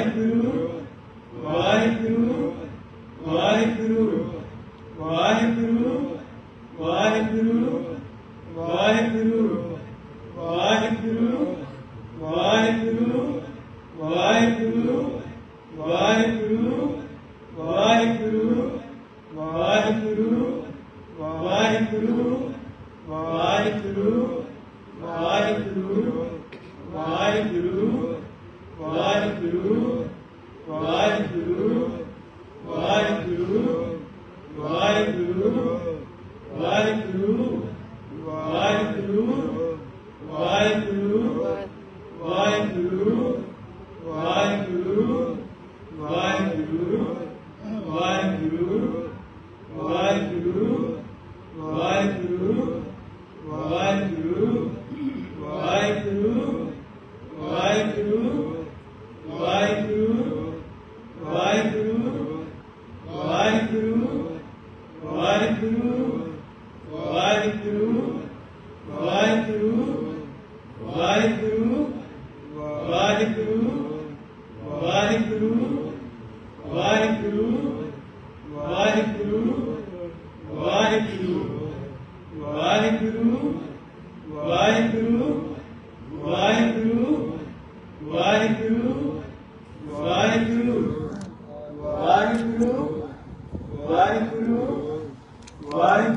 life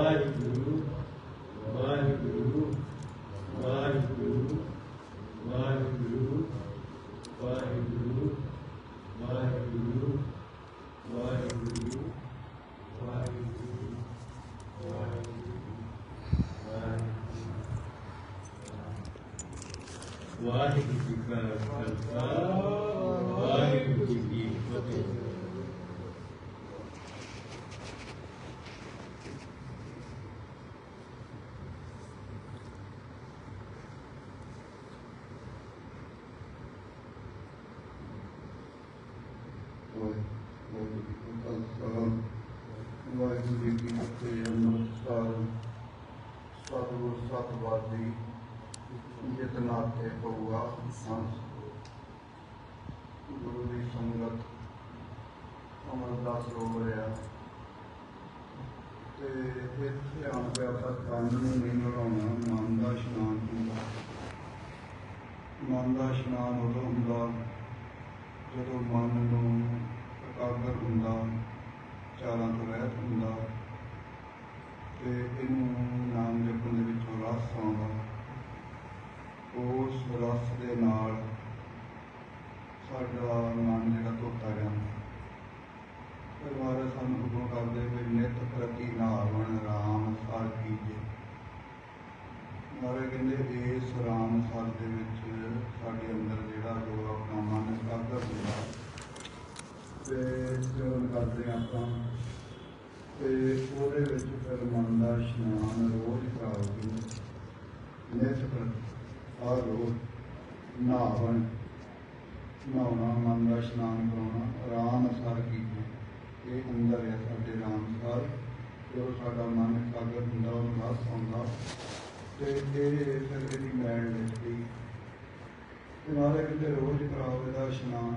славить Waheguru ji ਕੀ ਫਤਿਹ ਨਮਸਕਾਰ ਸਤਿਗੁਰ ਸਤਿਵਾਦੀ ਜਿਤਨਾ ਤੇ ਪਊਆ ਸੰਸ ਗੁਰੂ ਦੀ ਸੰਗਤ ਅਮਰਦਾਸ ਹੋ ਤੇ ਇੱਥੇ ਆਉਣ ਤੇ ਆਪਾਂ ਤਨ ਨੂੰ ਨਹੀਂ ਲਗਾਉਣਾ ਮਨ ਦਾ ਇਸ਼ਨਾਨ ਹੁੰਦਾ ਮਨ ਦਾ ਇਸ਼ਨਾਨ ਉਦੋਂ ਹੁੰਦਾ ਜਦੋਂ ਮਨ ਨੂੰ ਇਕਾਗਰ ਹੁੰਦਾ, ਚਾਰਾਂ ਤੋਂ ਰਹਿਤ ਹੁੰਦਾ, ਤੇ ਇਹਨੂੰ ਨਾਮ ਜਪਣ ਦੇ ਵਿੱਚੋਂ ਰਸ ਆਉਂਦਾ। ਉਸ ਰਸ ਦੇ ਨਾਲ ਸਾਡਾ ਮਨ ਜਿਹੜਾ ਧੋਤਾ ਜਾਂਦਾ। ਫਿਰ ਮਹਾਰਾਜ ਸਾਨੂੰ ਹੁਕਮ ਕਰਦੇ ਵੀ ਨਿਤ ਪ੍ਰਤੀ ਨਾਵਣ ਰਾਮ ਸਰ ਕੀਜੇ। ਮਹਾਰਾਜ ਕਹਿੰਦੇ, ਇਸ ਰਾਮ ਸਰ ਦੇ ਵਿੱਚ ਸਾਡੇ ਅੰਦਰ ਜਿਹੜਾ ਜੋ ਆਪਣਾ ਮਨ ਇਕਾਗਰ ਹੁੰਦਾ ਤੇ ਜੋਨ ਕਰਦੇ ਹਾਂ ਆਪਾਂ। ਤੇ ਉਹਦੇ ਵਿੱਚ ਫਿਰ ਮਨ ਦਾ ਇਸ਼ਨਾਨ ਰੋਜ਼ ਕਰਾਉਂਦੇ ਨਿਤ ਪ੍ਰਤੀ ਆ ਰੋਜ਼ ਨਾਵਣ ਨਹਾਉਣਾ, ਮਨ ਦਾ ਇਸ਼ਨਾਨ ਕਰਾਉਣਾ, ਆਰਾਮ ਅਸਰ ਕੀਤੇ। ਇਹ ਅੰਦਰ ਹੈ ਸਾਡੇ ਰਾਮ ਸਰ ਜੋ ਸਾਡਾ ਮਨ ਇਕਾਗਰ ਹੁੰਦਾ ਉਹਨੂੰ ਰਸ ਆਉਂਦਾ ਤੇ ਇਹ ਫਿਰ ਇਹਦੀ ਮੈਲ ਨਿਕਲੀ ਤੇ ਨਾਲੇ ਕਿਤੇ ਰੋਜ਼ ਕਰਾਓ ਦਾ ਇਸ਼ਨਾਨ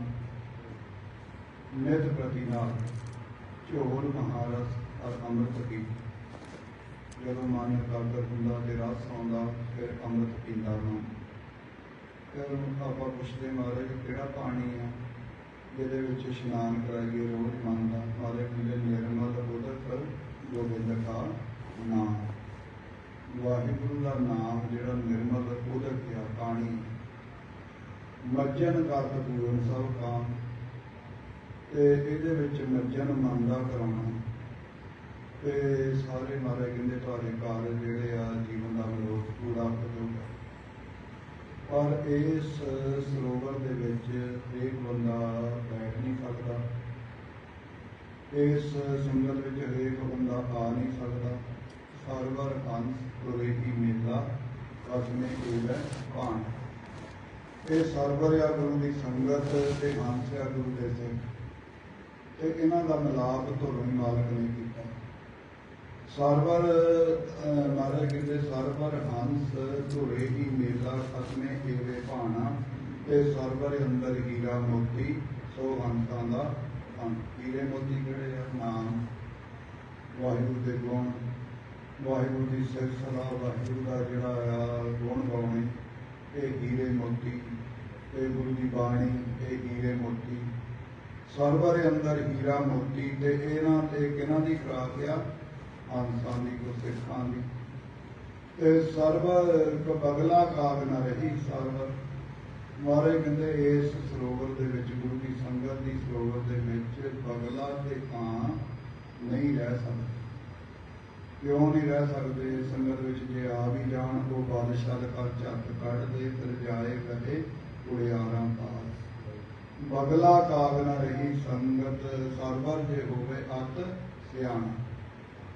ਨਿਤ ਪ੍ਰਤੀ ਨਾਲ ਝੋਲ, ਮਹਾਰਸ ਔਰ ਅੰਮ੍ਰਿਤ ਪੀ। ਜਦੋਂ ਮਨ ਇਕਾਗਰ ਹੁੰਦਾ ਤੇ ਰਸ ਆਉਂਦਾ ਫਿਰ ਅੰਮ੍ਰਿਤ ਪੀਂਦਾ ਹਾਂ। ਫਿਰ ਆਪਾਂ ਪੁੱਛਦੇ, ਮਹਾਰਾਜ, ਕਿਹੜਾ ਪਾਣੀ ਆ ਜਿਹਦੇ ਵਿੱਚ ਇਸ਼ਨਾਨ ਕਰਾਈਏ ਰੋਜ਼ ਮਨ ਦਾ? ਮਾਰੇ ਕਹਿੰਦੇ, ਨਿਰਮਲ ਉਦਕ ਗੋਬਿੰਦ ਕਾ ਨਾਮ। ਵਾਹਿਗੁਰੂ ਦਾ ਨਾਮ ਜਿਹੜਾ ਨਿਰਮਲ ਉਦਕ ਆ ਪਾਣੀ। ਮੱਜਨ ਕਰਤ ਪੂਰਨ ਸਭ ਕਾਮ ਤੇ ਇਹਦੇ ਵਿੱਚ ਮੱਜਨ ਮੰਨਦਾ ਕਰਾਉਣਾ। ਤੇ ਸਾਰੇ ਮਾਰੇ ਕਹਿੰਦੇ ਤੁਹਾਡੇ ਕਾਰਜ ਜਿਹੜੇ ਆ ਜੀਵਨ ਦਾ ਮਨੋਰਥ ਪੂਰਾ ਕਰੂਗਾ। ਪਰ ਇਸ ਸਰੋਵਰ ਦੇ ਵਿੱਚ ਇੱਕ ਬੰਦਾ ਬੈਠ ਨਹੀਂ ਸਕਦਾ। ਇਸ ਸੰਗਤ ਵਿੱਚ ਹਰੇਕ ਬੰਦਾ ਆ ਨਹੀਂ ਸਕਦਾ। ਸਰਵਰ ਹੰਸ ਤੁਰੇਹੀ ਮੇਲਾ ਕਸਮੇ ਏਵੈ ਪਾਣ ਇਹ ਸਰਵਰ ਆ ਗੁਰੂ ਦੀ ਸੰਗਤ ਤੇ ਹੰਸ ਆ ਗੁਰੂ ਦੇ ਸਿੰਘ ਤੇ ਇਹਨਾਂ ਦਾ ਮਿਲਾਪ ਧੁਰਨ ਮਾਲਕ ਨੇ ਕੀਤਾ। ਸਰਵਰ ਮਾਰੇ ਕਹਿੰਦੇ, ਸਰਵਰ ਹੰਸ ਧੁਰੇ ਹੀ ਮੇਲਾ ਖਸਮੇ ਏਵੇ ਭਾਣਾ, ਤੇ ਸਰਵਰ ਅੰਦਰ ਹੀਰਾ ਮੋਤੀ, ਸੋ ਹੰਸਾਂ ਦਾ ਧਨ ਹੀਰੇ ਮੋਤੀ ਕਿਹੜੇ ਆ? ਨਾਮ। ਵਾਹਿਗੁਰੂ ਦੇ ਗੁਣ। ਵਾਹਿਗੁਰੂ ਦੀ ਸਿਫਤ ਸਲਾਹ, ਵਾਹਿਗੁਰੂ ਦਾ ਜਿਹੜਾ ਆ ਗੁਣ ਗਾਉਣੇ, ਇਹ ਹੀਰੇ ਮੋਤੀ। ਇਹ ਗੁਰੂ ਦੀ ਬਾਣੀ, ਇਹ ਹੀਰੇ ਮੋਤੀ। ਸਰਵਰ ਅੰਦਰ ਹੀਰਾ ਮੋਤੀ ਤੇ ਇਹਨਾਂ ਤੇ ਕਿਹਨਾਂ ਦੀ ਖਰਾਕ ਆ? ਹੰਸਾਂ ਦੀ, ਗੁਰਸਿੱਖਾਂ ਦੀ। ਤੇ ਸਰਵਰ ਕ ਬਗਲਾ ਕਾਗ ਨਾ ਰਹੀ ਸਰਵਰ ਮਾਰੇ ਕਹਿੰਦੇ ਇਸ ਸਰੋਵਰ ਦੇ ਵਿੱਚ, ਗੁਰੂ ਦੀ ਸੰਗਤ ਦੀ ਸਰੋਵਰ ਦੇ ਵਿੱਚ ਬਗਲਾ ਤੇ ਕਾਂ ਨਹੀਂ ਰਹਿ ਸਕਦੇ। ਕਿਉਂ ਨਹੀਂ ਰਹਿ ਸਕਦੇ? ਸੰਗਤ ਵਿੱਚ ਜੇ ਆ ਵੀ ਜਾਣ, ਉਹ ਬਾਦਸ਼ਾਹ ਦੇ ਘਰ ਚੱਕ ਕੱਢਦੇ ਫਿਰ ਜਾਏ ਕਦੇ ਕੁੜਿਆਰਾਂ ਪਾਰ। ਬਗਲਾ ਕਾਗ ਨਾ ਰਹੀ ਸੰਗਤ, ਸਰਵਰ ਜੇ ਹੋਵੇ ਅਤ ਸਿਆਣਾ।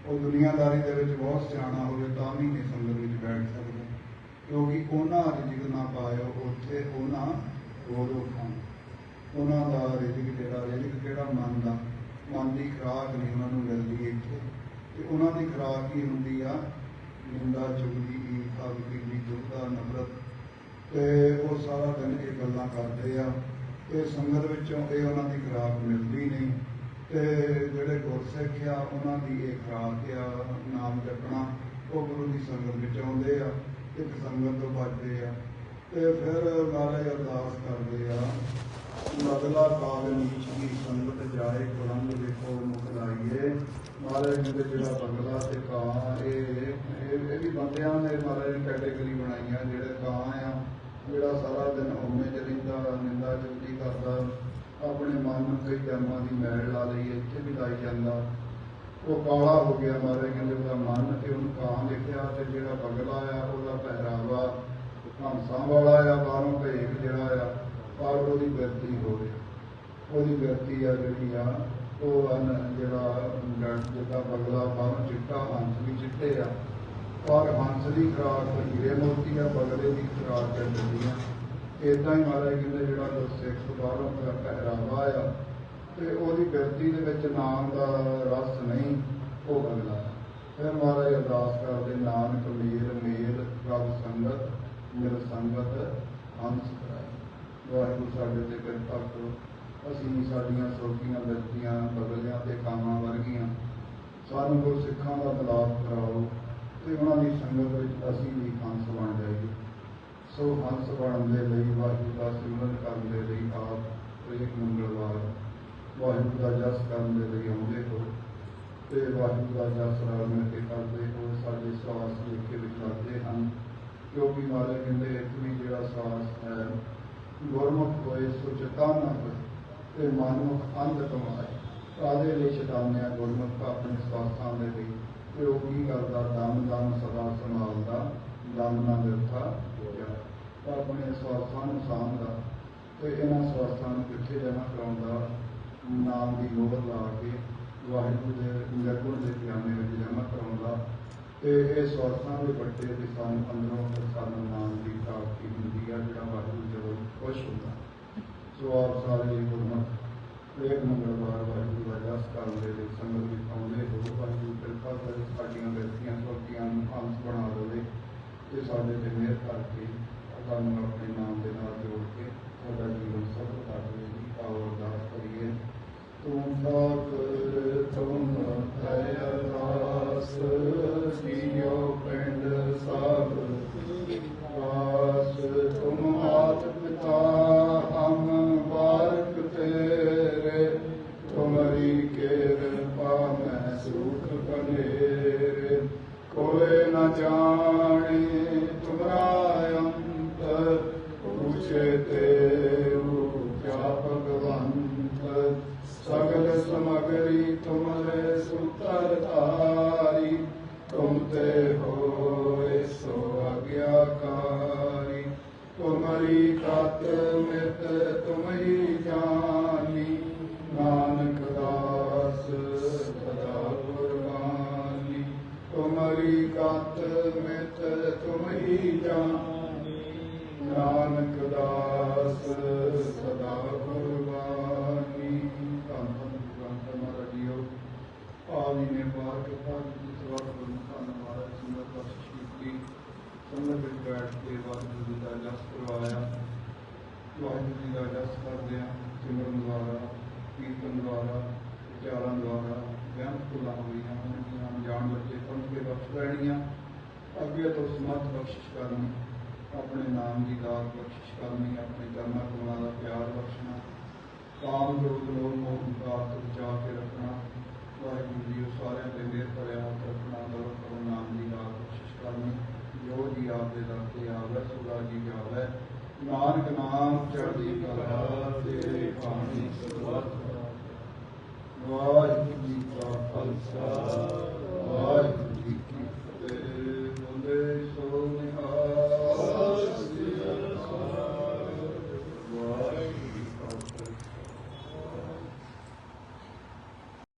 ਉਹ ਦੁਨੀਆਦਾਰੀ ਦੇ ਵਿੱਚ ਬਹੁਤ ਸਿਆਣਾ ਹੋਵੇ, ਤਾਂ ਵੀ ਨਹੀਂ ਸੰਗਤ ਵਿੱਚ ਬੈਠ ਸਕਦਾ। ਕਿਉਂਕਿ ਉਹਨਾਂ ਰਿਜਕ ਨਾ ਪਾਇਓ, ਉੱਥੇ ਉਹਨਾਂ ਰੋਜ਼ੋ ਖਾਣ ਉਹਨਾਂ ਦਾ ਰਿਜਕ ਜਿਹੜਾ, ਰਿਜਕ ਕਿਹੜਾ ਮਨ ਦਾ? ਮਨ ਦੀ ਖੁਰਾਕ ਨਹੀਂ ਉਹਨਾਂ ਨੂੰ ਮਿਲਦੀ ਇੱਥੇ। ਤੇ ਉਹਨਾਂ ਦੀ ਖੁਰਾਕ ਹੀ ਹੁੰਦੀ ਆ? ਨਿੰਦਾ, ਚੁਗਲੀ, ਈਰਖਾ ਵਿਕਰੀ ਦੁੱਖਦਾ, ਨਫ਼ਰਤ। ਤੇ ਉਹ ਸਾਰਾ ਦਿਨ ਇਹ ਗੱਲਾਂ ਕਰਦੇ ਆ। ਇਹ ਸੰਗਤ ਵਿੱਚੋਂ ਇਹ ਉਹਨਾਂ ਦੀ ਖੁਰਾਕ ਮਿਲਦੀ ਨਹੀਂ। ਤੇ ਜਿਹੜੇ ਗੁਰਸਿੱਖ ਆ, ਉਹਨਾਂ ਦੀ ਇਹ ਖੁਰਾਕ ਆ, ਨਾਮ ਜਪਣਾ, ਉਹ ਗੁਰੂ ਦੀ ਸੰਗਤ ਵਿੱਚ ਆਉਂਦੇ ਆ, ਇੱਕ ਸੰਗਤ ਤੋਂ ਬਚਦੇ ਆ। ਤੇ ਫਿਰ ਮਹਾਰਾਜ ਅਰਦਾਸ ਕਰਦੇ ਆ ਮਗਲਾ ਕਾਲ ਨੀਚ ਦੀ ਸੰਗਤ ਜਾਏ ਕੁਲੰਗ ਵੇਖੋ ਮੁਖ ਲਾਈਏ। ਮਹਾਰਾਜ ਨੇ ਜਿਹੜਾ ਬਗਲਾ ਤੇ ਕਾਂ, ਇਹ ਇਹ ਵੀ ਬੰਦਿਆਂ ਨੇ ਮਹਾਰਾਜ ਨੇ ਕੈਟੇਗਰੀ ਬਣਾਈਆਂ, ਜਿਹੜੇ ਕਾਂ ਆ, ਜਿਹੜਾ ਸਾਰਾ ਦਿਨ ਉਮੇ ਚ ਰਹਿੰਦਾ, ਨਿੰਦਾ ਚੁਗਲੀ ਕਰਦਾ, ਆਪਣੇ ਮਨ ਨੂੰ ਕਈ ਜਨਮਾਂ ਦੀ ਮੈਲ ਲਾ ਲਈ, ਇੱਥੇ ਵੀ ਲਾਈ ਜਾਂਦਾ। ਉਹ ਕਾਲਾ ਹੋ ਗਿਆ, ਮਾਰੇ ਕਹਿੰਦੇ ਉਹਦਾ ਮਨ ਤੇ ਉਹਨੂੰ ਕਾਂ ਲਿਖਿਆ ਤੇ ਜਿਹੜਾ ਬਗਲਾ ਆ, ਉਹਦਾ ਪਹਿਰਾਵਾ ਹੰਸਾਂ ਵਾਲਾ ਆ, ਬਾਹਰੋਂ ਭੇਖ ਜਿਹੜਾ ਆ, ਪਰ ਉਹਦੀ ਬਿਰਤੀ ਹੋ ਰਹੀ ਉਹਦੀ ਬਿਰਤੀ ਆ ਜਿਹੜੀ ਆ, ਉਹ ਹਨ ਜਿਹੜਾ ਗੜ- ਬਗਲਾ ਬਾਹਰੋਂ ਚਿੱਟਾ, ਹੰਸ ਵੀ ਚਿੱਟੇ ਆ। ਪਰ ਹੰਸ ਦੀ ਖੁਰਾਕ, ਹੀਰੇ ਮੋਤੀ ਆ, ਬਗਲੇ ਦੀ ਖੁਰਾਕ ਹੈ ਡੰਡੀਆਂ ਇਦਾਂ ਹੀ ਮਹਾਰਾਜ ਕਹਿੰਦੇ ਜਿਹੜਾ ਗੁਰਸਿੱਖ ਬਾਹਰੋਂ ਦਾ ਪਹਿਰਾਵਾ ਆ ਤੇ ਉਹਦੀ ਬਿਰਤੀ ਦੇ ਵਿੱਚ ਨਾਮ ਦਾ ਰਸ ਨਹੀਂ, ਉਹ ਬਗਲਾ ਫਿਰ ਮਹਾਰਾਜ ਅਰਦਾਸ ਕਰਦੇ, ਨਾਨਕ ਮੇਰ ਮੇਰ ਪ੍ਰਭ ਸੰਗਤ, ਮਿਲ ਸੰਗਤ ਹੰਸ ਕਰਾਏ। ਵਾਹਿਗੁਰੂ ਸਾਡੇ ਤੇ ਕਿਰਪਾ ਕਰੋ। ਅਸੀਂ ਸਾਡੀਆਂ ਸੋਖੀਆਂ ਬਿਰਤੀਆਂ ਬਗਲਿਆਂ ਤੇ ਕਾਮਾਂ ਵਰਗੀਆਂ ਸਾਨੂੰ ਗੁਰਸਿੱਖਾਂ ਦਾ ਬਲਾਪ ਕਰਾਓ ਤੇ ਉਹਨਾਂ ਦੀ ਸੰਗਤ ਵਿੱਚ ਅਸੀਂ ਵੀ ਹੰਸ ਬਣ ਜਾਈਏ। ਸੋ ਹੰਸ ਬਣਨ ਦੇ ਲਈ, ਵਾਹਿਗੁਰੂ ਦਾ ਸਿਮਰਨ ਕਰਨ ਦੇ ਲਈ ਆਪ ਇੱਕ ਮੰਗਲਵਾਰ। ਵਾਹਿਗੁਰੂ ਦਾ ਜਸ ਕਰਨ ਦੇ ਲਈ ਆਉਂਦੇ ਹੋ ਤੇ ਵਾਹਿਗੁਰੂ ਦਾ ਜਸ ਰਲ ਮਿਲ ਕੇ ਕਰਦੇ ਹੋ, ਸਾਡੇ ਸਵਾਸ ਲਿਖ ਕੇ ਵਿਚਾਰਦੇ ਹਨ। ਕਿਉਂਕਿ ਮਾਰੇ ਕਹਿੰਦੇ ਇੱਕ ਵੀ ਜਿਹੜਾ ਸਵਾਸ ਹੈ, ਗੁਰਮੁਖ ਹੋਏ ਸੋ ਚੇਤਨਾ ਹੋਏ ਤੇ ਮਨੁੱਖ ਅੰਧ ਕਮਾਏ। ਕਾਦੇ ਲਈ ਚੇਤਾਵਨਿਆ ਗੁਰਮੁਖ ਆਪਣੇ ਸਵਾਸਾਂ ਦੇ ਲਈ। ਤੇ ਉਹ ਕੀ ਕਰਦਾ? ਦਮ ਦਮ ਤੇ ਇਹਨਾਂ ਸਵਾਸਥਾਂ ਨੂੰ ਕਿੱਥੇ ਜਮ੍ਹਾਂ ਕਰਾਉਣ ਦਾ ਨਾਮ ਦੀ ਮੋਹਰ ਲਾ ਕੇ ਵਾਹਿਗੁਰੂ ਦੇ ਨਿਰਗੁਣ ਦੇ ਪਿਆਮੇ ਵਿੱਚ ਜਮ੍ਹਾਂ ਕਰਾਉਣ ਦਾ ਤੇ ਇਹ ਸਵਾਸਥਾਂ ਦੇ ਵੱਟੇ ਤੇ ਸਾਨੂੰ ਅੰਦਰੋਂ ਸਾਨੂੰ ਨਾਮ ਦੀ ਪ੍ਰਾਪਤੀ ਹੁੰਦੀ ਆ, ਜਿਹੜਾ ਵਾਹਿਗੁਰੂ ਜਦੋਂ ਖੁਸ਼ ਹੁੰਦਾ। ਸੋ ਆਪ ਸਾਰੇ ਗੁਰਮਤਿ ਪ੍ਰੇਮ ਮੰਗਲਵਾਰ ਵਾਹਿਗੁਰੂ ਦਾ ਜਸ ਕਰਨ ਦੇ ਲਈ ਸੰਗਤ ਵਿੱਚ ਆਉਂਦੇ ਹੋ। ਵਾਹਿਗੁਰੂ ਕਿਰਪਾ ਕਰਕੇ ਸਾਡੀਆਂ ਵਿਅਕਤੀਆਂ ਸੋਚੀਆਂ ਨੂੰ ਅੰਤ ਬਣਾ ਦੇਵੇ। ਇਹ ਸਾਡੇ ਤੇ ਮਿਹਰ ਕਰਕੇ ਅੱਲਾ ਨੂੰ ਆਪਣੇ ਨਾਮ ਦੇ ਨਾਲ ਜੋੜ ਕੇ ਸਾਡਾ ਜੀਵਨ ਸਫਲ ਕਰ ਦੇਗੀ ਆਓ ਅਰਦਾਸ ਕਰੀਏ। ਤੂੰ ਫਕਰ ਤੁਮ ਹੈ ਅਰਦਾਸ ਜੀਓ ਪਿੰਡ ਸਭ ਆਸ जाने तुम्हारा